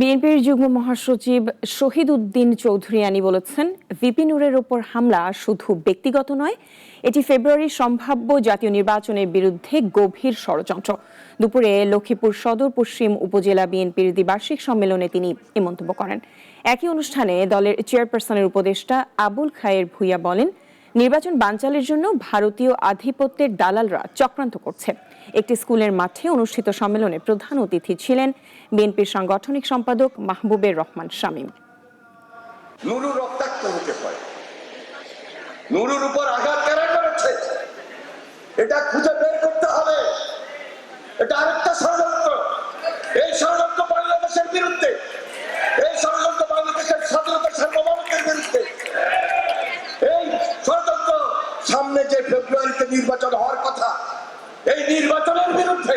বিএনপির যুগ্ম মহাসচিব শহীদ উদ্দিন চৌধুরিয়ানি বলেছেন, ভিপি নুরের ওপর হামলা শুধু ব্যক্তিগত নয়, এটি ফেব্রুয়ারির সম্ভাব্য জাতীয় নির্বাচনের বিরুদ্ধে গভীর ষড়যন্ত্র। দুপুরে লক্ষ্মীপুর সদর পশ্চিম উপজেলা বিএনপির দ্বিবার্ষিক সম্মেলনে তিনি এ মন্তব্য করেন। একই অনুষ্ঠানে দলের চেয়ারপারসনের উপদেষ্টা আবুল খায়ের ভুইয়া বলেন নির্বাচন বানচালের জন্য ভারতীয় আধিপত্যের দালালরা চক্রান্ত করছে। একটি স্কুলের মাঠে অনুষ্ঠিত সম্মেলনে প্রধান অতিথি ছিলেন বিএনপির সাংগঠনিক সম্পাদক মাহবুবের রহমান শামীম। নুরু রক্তাক্ত হতে পারে। নুরুর উপর আঘাত কারা করেছে? এটা খুঁজে বের করতে হবে। এটা আরেকটা ষড়যন্ত্র। এই ষড়যন্ত্র বাংলাদেশের বিরুদ্ধে সামনে যে ফেব্রুয়ারিতে নির্বাচন হওয়ার কথা এই নির্বাচনের বিরুদ্ধে